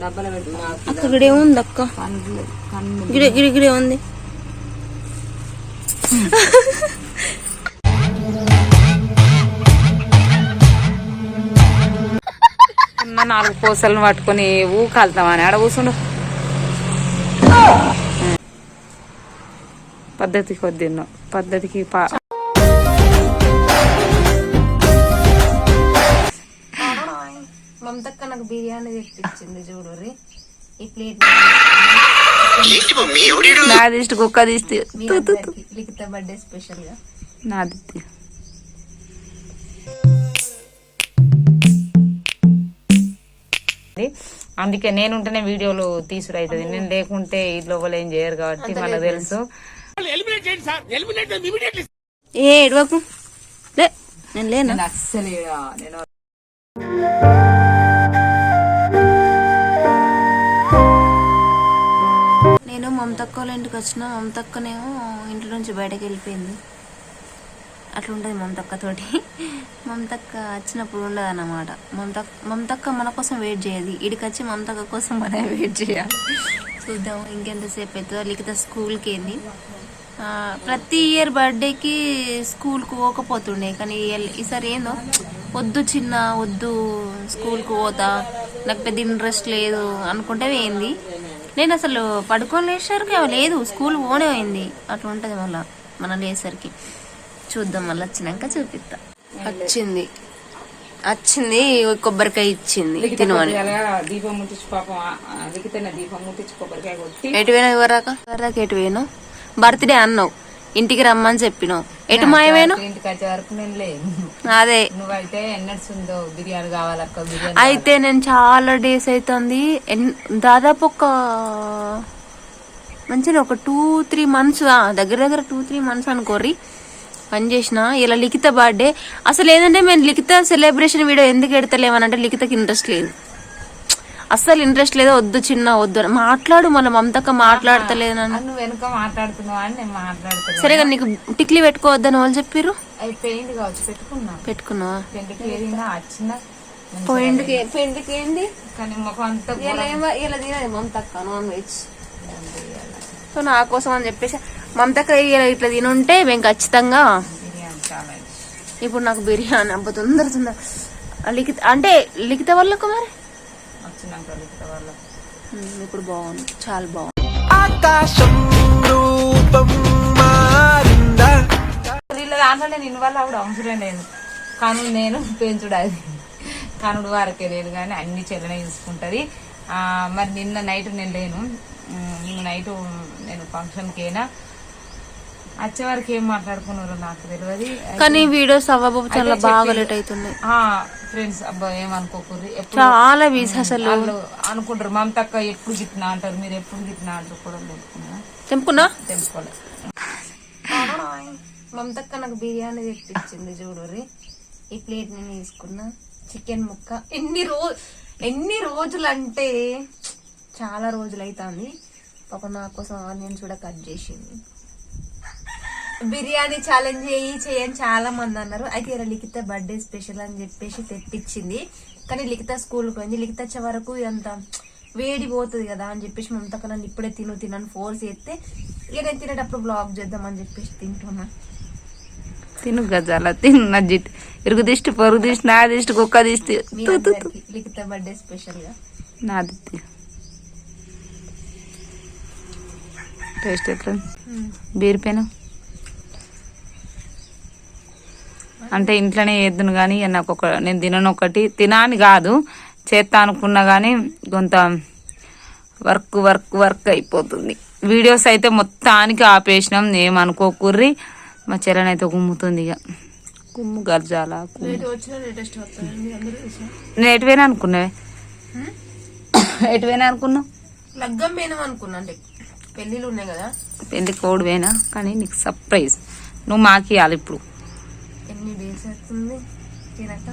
డబ్బాలో పెట్టుకున్నా అక్క గిడే గిడే గిడే ఉంది. ఉన్న నాలుగు పూసలను పట్టుకొని ఊకాలుతామని ఆడ కూర్చుండు. పద్ధతికి వద్దు పద్ధతికి పా బిర్యానీ తెప్పించింది చూడు ఈ ప్లేట్ నా దిష్టి కుక్క లిఖిత బర్త్డే స్పెషల్గా. నాది అందుకే నేను ఉంటేనే వీడియోలు తీసుడు అవుతుంది నేను లేకుంటే ఇంట్లో వాళ్ళు ఏం చేయరు కాబట్టి మనకు తెలుసు. ఏ నేను లేనా? నేను అస్సలు నేను నేను మమతక్క వాళ్ళ ఇంటికి వచ్చిన మమతక్కనేమో ఇంట్లో నుంచి బయటకు వెళ్ళిపోయింది. అట్లా ఉంటుంది మమతక్కతోటి మమతక్క వచ్చినప్పుడు ఉండదు అన్నమాట మమతక్క మమతక్క మన కోసం వెయిట్ చేయదు ఇడికి వచ్చి మమతక్క కోసం మనం వెయిట్ చేయాలి. చూద్దాం ఇంకెంతసేపు అవుతుందో లిఖిత స్కూల్కి ఏంది ప్రతి ఇయర్ బర్త్డేకి స్కూల్కి పోకపోతుండే. కానీ ఈసారి ఏందో వద్దు చిన్న వద్దు స్కూల్కి పోతా. నాకు పెద్ద ఇంట్రెస్ట్ లేదు అనుకుంటే ఏంది? నేను అసలు పడుకొని లేచేసరికి అవి లేదు స్కూల్ పోనే అయింది. అట్లా ఉంటుంది మళ్ళా మనం లేసరికి చూద్దాం మళ్ళీ వచ్చినాక చూపిస్తా. వచ్చింది. వచ్చింది కొబ్బరికాయ ఇచ్చింది తినమని దీపం ముట్టించి పాపం దీపం ముట్టించి కొబ్బరికాయ కొట్టి. ఎటు పోయినావు ఇవరాక ఇవరాక ఎటు పోయినావు? బర్త్డే అన్నావు. ఇంటికి రమ్మని చెప్పినావు. ఎటు మాయమేను? ఇంటికి వచ్చే వరకు నేను లేదు అదే. నువ్వైతే ఎన్నడ్స్ ఉందో బిర్యానీ కావాలక్క బిర్యానీ అయితే నేను చాలా డేస్ అవుతుంది దాదాపు ఒక మంచిగా ఒక టూ త్రీ మంత్స్ దగ్గర దగ్గర టూ త్రీ మంత్స్ అనుకోర్రి. పని చేసిన ఇలా లిఖిత బర్త్డే. అసలు ఏంటంటే మేము లిఖిత సెలబ్రేషన్ వీడియో ఎందుకు ఎడతలేమనంటే లిఖితకి ఇంట్రెస్ట్ లేదు. అస్సలు ఇంట్రెస్ట్ లేదు వద్దు చిన్న వద్దు అని. మాట్లాడు మన మమతక్క మాట్లాడతలేదు నువ్వు వెనుక మాట్లాడుతున్నావు అని నేను మాట్లాడుతున్నా సరే కానీ నీకు టిక్లీ పెట్టుకోవద్దని వాళ్ళు చెప్పిర్రు? అయిపోయింది కావచ్చు పెట్టుకున్నా. పెట్టుకున్నావా? పెండుకి ఏదినా వచ్చిన ఏంది? కానీ ముఖం అంతా ఇలా తినదు మమతక్క నాన్ వెజ్ సో నా కోసం అని చెప్పేసి మమతక్క ఇలా ఇట్లా తినుంటే మేము ఖచ్చితంగా. ఇప్పుడు నాకు బిర్యానీ అబ్బా తొందర తొందర. లిఖిత అంటే లిఖిత వాళ్ళకు మరి? వాళ్ళ ఉమ్, ఇప్పుడు బాగుంది. చాలా బాగుంది. ఆకాశం రూపం మారిందా? వీళ్ళ దాంట్లో నేను ఇన్వాల్వ్ అవ్వడం అవసరం లేదు. కనుడు నేను పెంచుడు అది. కనుడు వరకే లేదు కానీ అన్ని చెల్లెనే చూసుకుంటది. ఆ, మరి నిన్న నైట్ నేను లేను. నైట్ నేను ఫంక్షన్కి అయినా వచ్చే వరకు ఏం మాట్లాడుకున్నారో నాకు తెలియదు. కానీ వీడియోస్ అవ్వబాబు చాలా బాగా లేట్ అవుతున్నాయి ఫ్రెండ్స్ అబ్బా ఏమనుకోకూరి ఎప్పుడు చాలా వీస్ అసలు. అనుకుంటారు మమతక్క ఎప్పుడు గిట్టినా అంటారు మీరు ఎప్పుడు గిట్టినా అంటారు కూడా తెలుసుకున్నా తెంపుకున్నా? తెలుసుకోలేదు మమతక్క నాకు బిర్యానీ తెప్పించింది చూడు ఈ ప్లేట్ నేను తీసుకున్నా. చికెన్ ముక్క. ఎన్ని రోజు ఎన్ని రోజులు అంటే చాలా రోజులు అవుతుంది పాప నా కోసం ఆనియన్స్ కూడా కట్ చేసింది. బిర్యానీ ఛాలెంజ్ చేయి చేయని చాలా మంది అన్నారు. అయితే ఇలా లిఖిత బర్త్డే స్పెషల్ అని చెప్పేసి తెప్పించింది. కానీ లిఖిత స్కూల్కి పోయింది. లిఖిత వచ్చే వరకు ఇదంత వేడి పోతుంది కదా అని చెప్పేసి మమతక్క నన్ను ఇప్పుడే తిను తినని ఫోర్స్ చేస్తే ఇక నేను తినేటప్పుడు బ్లాగ్ చేద్దామని చెప్పేసి తింటున్నా. తిను గజాల తిను నా జిట్ ఇరుగు దిష్టి పొరుగు దిష్టి నా దిష్టి కుక్క దిష్టి. లిఖిత బర్త్డే స్పెషల్గా. నాది. టేస్ట్ ఎట్లా బీరిపోయినా అంటే ఇంట్లోనే చేద్దును కానీ ఇక నాకు ఒక నేను తినను ఒకటి తినాని కాదు చేస్తా అనుకున్నా కానీ కొంత వర్క్ వర్క్ వర్క్ అయిపోతుంది. వీడియోస్ అయితే మొత్తానికి ఆపేసినాం ఏమనుకోకుర్రి మా చెల్లెనైతే గుమ్ముతుంది ఇక గుమ్ము గర్జాల? నేను ఎటువైనా అనుకున్నావే. ఎటువైనా అనుకున్నావు? లగ్గం పోయినాం అనుకున్నా అంటే పెళ్ళిళ్ళు ఉన్నాయి కదా. పెళ్ళి కోడివేనా కానీ నీకు సర్ప్రైజ్. నువ్వు మాకు ఇవ్వాలి ఇప్పుడు. ఎన్ని డేస్ అవుతుంది తినక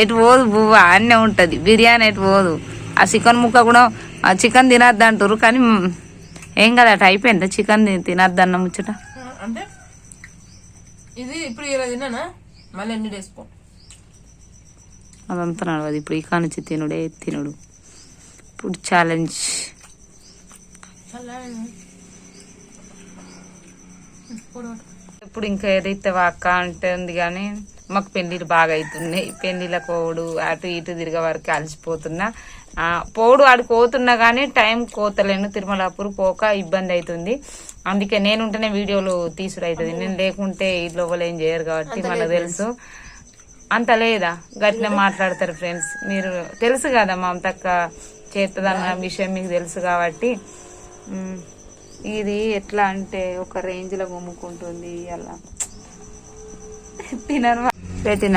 ఎటు పోదు బువ్వ అన్నీ ఉంటుంది. బిర్యానీ ఎటు పోదు. ఆ చికెన్ ముక్క కూడా ఆ చికెన్ తినద్దు అంటారు కానీ ఏం కదా అటు అయిపోయింది చికెన్ తినద్దు అన్న ముచ్చట? అంటే ఇది ఇప్పుడు ఇలా తిన్నానా? మళ్ళీ ఎన్ని డేస్ అదంతా నడవదు. ఇప్పుడు ఈ నుంచి తినుడే తినుడు. ఇప్పుడు ఛాలెంజ్ ఇప్పుడు ఇంకా ఏదైతే అక్క అంటుంది కానీ మాకు పెళ్ళిళ్ళు బాగా అవుతున్నాయి పెళ్ళిళ్ళ పోవుడు అటు ఇటు తిరిగే వరకు అలసిపోతున్నా. ఆ, పోవుడు ఆడికి పోతున్నా కానీ టైం కోతలేను. తిరుమలాపూర్ పోక ఇబ్బంది అవుతుంది అందుకే నేను ఉంటేనే వీడియోలు తీసుడు అవుతుంది నేను లేకుంటే వాళ్ళు ఏం చేయరు కాబట్టి మనకు తెలుసు. అంత లేదా? గట్టిన మాట్లాడతారు ఫ్రెండ్స్. మీరు తెలుసు కదా మమతక్క చేస్తుందన్న విషయం మీకు తెలుసు కాబట్టి. మ్, ఇది ఎట్లా అంటే ఒక రేంజ్లో గుమ్ముకుంటుంది అలా. తినరు పెట్టిన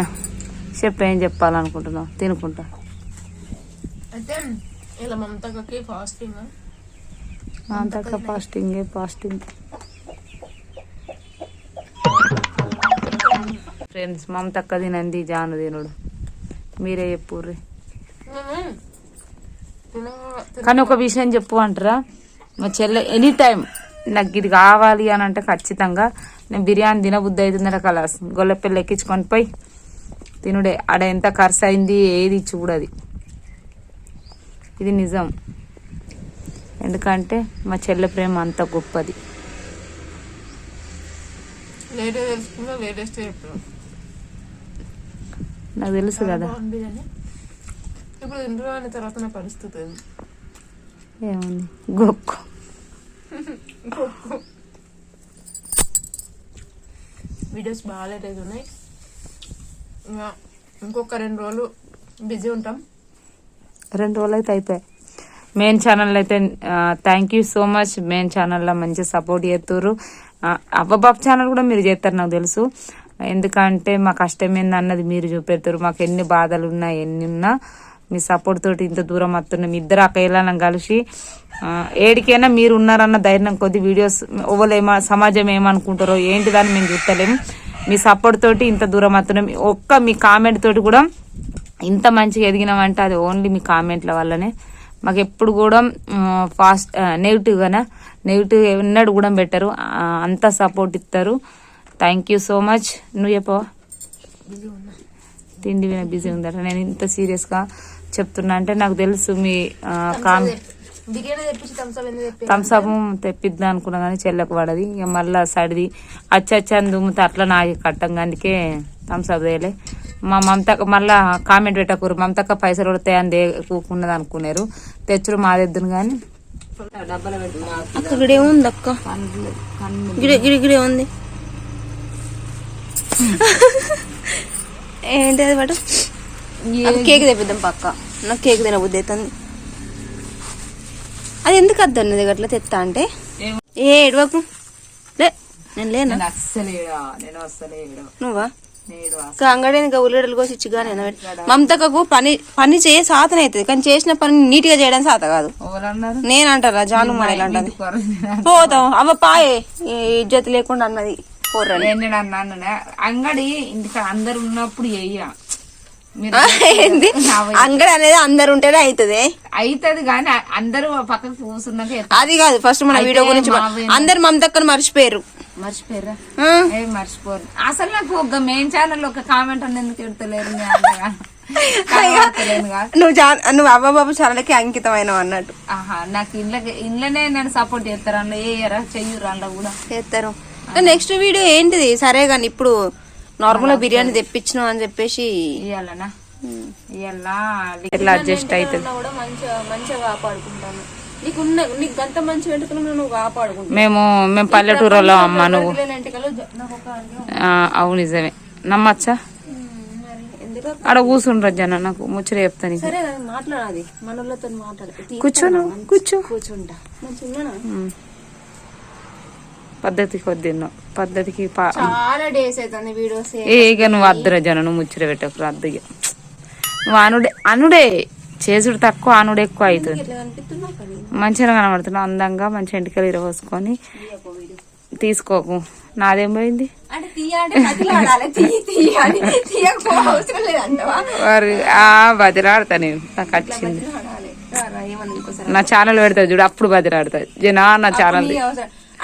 చెప్పు చెప్పాలనుకుంటున్నావు? తినుకుంటా. అయితే ఇలా మమతకి ఫాస్టింగ్ మమతక్క ఫాస్టింగ్ ఫాస్టింగ్ ఫ్రెండ్స్ మమతక్క తినంది జాను తినుడు. మీరే చెప్పుర్రి. కానీ ఒక విషయం చెప్పు అంటారా? మా చెల్లె ఎనీ టైం నాకు ఇది కావాలి అని అంటే ఖచ్చితంగా నేను బిర్యానీ తినబుద్ధి అవుతుందట కలాస్ గొల్లపిల్ల ఎక్కించుకొని పోయి తినుడే. ఆడ ఎంత ఖర్చు అయింది ఏది చూడది. ఇది నిజం. ఎందుకంటే మా చెల్లె ప్రేమ అంత గొప్పది. నాకు తెలుసు కదా. ఇప్పుడు తర్వాత నా పరిస్థితి? ఏముంది? గొక్కు వీడియోస్ బాగాలేదు ఉన్నాయి. ఇంకా ఇంకొక రెండు రోజులు బిజీ ఉంటాం. రెండు రోజులు అయితే అయిపోయాయి. మెయిన్ ఛానల్ అయితే thank you so much main ఛానల్లో మంచి సపోర్ట్ చేస్తారు అవ్వబాబు ఛానల్ కూడా మీరు చేస్తారు నాకు తెలుసు. ఎందుకంటే మా కష్టం ఏంది అన్నది మీరు చూపెడతారు మాకు ఎన్ని బాధలు ఉన్నా ఎన్ని ఉన్నా మీ సపోర్ట్ తోటి ఇంత దూరం వస్తున్నాం. ఇద్దరు అక్కయ్యలను కలిసి ఏడికైనా మీరు ఉన్నారన్న ధైర్యం కొద్ది వీడియోస్ ఎవరు ఏమ సమాజం ఏమనుకుంటారో ఏంటిదని మేము చూస్తలేము మీ సపోర్ట్ తోటి ఇంత దూరం వస్తున్నాం. ఒక్క మీ కామెంట్ తోటి కూడా ఇంత మంచిగా ఎదిగినామంటే అది ఓన్లీ మీ కామెంట్ల వల్లనే. మాకు ఎప్పుడు కూడా ఫాస్ట్ నెగిటివ్గానే నెగిటివ్ ఎన్నడూ కూడా పెట్టరు. అంత సపోర్ట్ ఇస్తారు. థ్యాంక్ యూ సో మచ్ నువ్వు చెప్పవా? తిండి విన బిజీ ఉందట. నేను ఇంత సీరియస్గా చెప్తున్నా. అంటే నాకు తెలుసు మీ థమ్స్అప్ తెప్పిద్దాం అనుకున్నా కానీ చెల్లకు పడది. ఇక మళ్ళా సడిది అచ్చచ్చని దుమ్ముతే అట్లా నాకు కట్టం అందుకే థమ్స్అప్ తేలే. మా మమతక్క మళ్ళా కామెంట్ పెట్టకూరు. మమతక్క పైసలు పడతాయని దే కూకున్నది అనుకున్నారు తెచ్చుడు మా దగ్గర కానీ. అక్క గిడే ఉంది అక్క. గిడే గిడి గిడే ఉంది. ఏంటి అది కేక్ తెప్పిద్దాం పక్క. నాకు కేక్ తినబుద్ధి అవుతుంది. అది ఎందుకు అద్దన్నది గట్ల తెత్తా అంటే? ఏ? ఎడవకు లే నేను లేనా? నువ్వా? ఇంకా అంగడి ఇంకా ఉల్లిగడ్డలు కోసి ఇచ్చి కానీ మమతకకు పని పని చేయ సాతన అవుతుంది. కానీ చేసిన పని నీట్గా చేయడం సాత కాదు. నేను అంటారా జాను మాడలు అంటది పోతాం. అవ్వ పాయే. ఇజ్జత్ లేకుండా అన్నది. అన్నాను అంగడి ఇంటికి అందరు ఉన్నప్పుడు చెయ్య ఏంది? అంగడి అనేది అందరు ఉంటేనే అవుతుంది అవుతుంది కానీ అందరూ పక్కకు కూర్చున్నాక అది కాదు ఫస్ట్ మన వీడియో గురించి అందరు మమతక్కను మర్చిపోయారు. మర్చిపోయారా? ఏ మర్చిపోరు. అసలు నాకు ఒక మెయిన్ ఛానల్ ఒక కామెంట్ అని ఎందుకు ఎడతలేరు. నువ్వు నువ్వు అవ్వబాబు ఛానల్కి అంకితమైన అన్నట్టు. ఆహా నాకు ఇళ్ళకి ఇళ్ళనే నేను సపోర్ట్ చేస్తారు అందులో. వేయరా చెయ్యరు అందులో కూడా. చేస్తారు. నెక్స్ట్ వీడియో ఏంటిది? సరే కానీ ఇప్పుడు నార్మల్గా బిర్యానీ తెప్పించినావు అని చెప్పేసి ఇయ్యాలనా? ఇయ్యాలా? ఎట్లా అడ్జస్ట్ అవుతుంది కూడా మంచిగా మంచిగా కాపాడుకుంటాను. నీకు నీకు అంత మంచి నువ్వు కాపాడుకుంటావు. మేము మేము పల్లెటూరులో అమ్మ నువ్వు. అవును నిజమే. నమ్మచ్చా? ఆడ కూర్చుండ్రు జన నాకు ముచ్చట చెప్తాను సరే కానీ మాట్లాడాది మనోళ్ళతో మాట్లాడు కూర్చోను కూర్చో. కూర్చుంటా. మంచిగా ఉమ్. పద్ధతికి వద్దిన్నావు పద్ధతికి పా- చాలా డేస్ అవుతుంది వీడియోస్ ఏ. ఇక నువ్వు అద్దరా జన నువ్వు ముచ్చట పెట్టకు అద్దగా నువ్వు అనుడే అనుడే. చేసుడు తక్కువ అనుడు ఎక్కువ అవుతుంది. మంచిగా కనబడుతున్నావు అందంగా మంచి ఎంటికలు ఇరవోసుకొని తీసుకోకు. నాదేం పోయింది? బదిలాడతా నేను. నాకు వచ్చింది నా ఛానల్ పెడతా చూడు అప్పుడు బదిలాడతా. జనా నా ఛానల్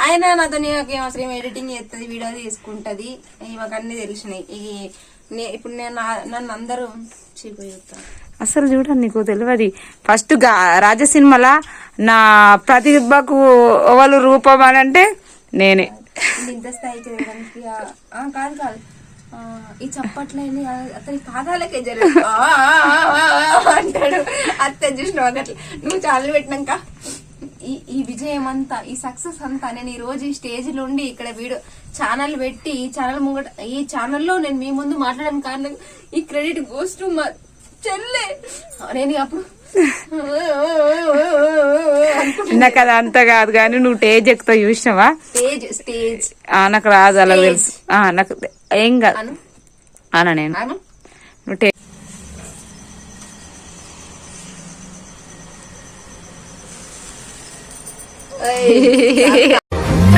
ఆయన నాతో అవసరం ఎడిటింగ్ చేస్తుంది వీడియో తీసుకుంటది. మాకు అన్ని తెలిసినాయి. ఈ నే- ఇప్పుడు నేను నన్ను అందరూ చీపోయి అసలు చూడండి నీకు తెలియదు ఫస్ట్గా రాజ సినిమాల నా ప్రతిభకు ఎవరు రూపం అని అంటే నేనే. ఇంత స్థాయికి కాదు కాదు. ఈ చప్పట్లేని అతని పాదాలకే ఆ, అంటాడు. అత్త చూసినావు? అట్లా. నువ్వు చాలు పెట్టినాక. ఈ ఈ విజయం అంతా ఈ సక్సెస్ అంతా నేను ఈ రోజు ఈ స్టేజ్లో ఉండి ఇక్కడ వీడియో ఛానల్ పెట్టి ఈ ఛానల్ ముంగట ఈ ఛానల్లో నేను మీ ముందు మాట్లాడడానికి కారణం ఈ క్రెడిట్ గోస్ టు మా చెల్లె. నేను అప్పుడు నాకు అది అంత కాదు కానీ నువ్వు టేజ్ ఎక్కుతా చూసినావా? స్టేజ్ స్టేజ్ ఆ, నాకు రాదు అలా తెలుసు. నాకు ఏం కాదు. అనా. నేను. 诶嘿嘿嘿嘿嘿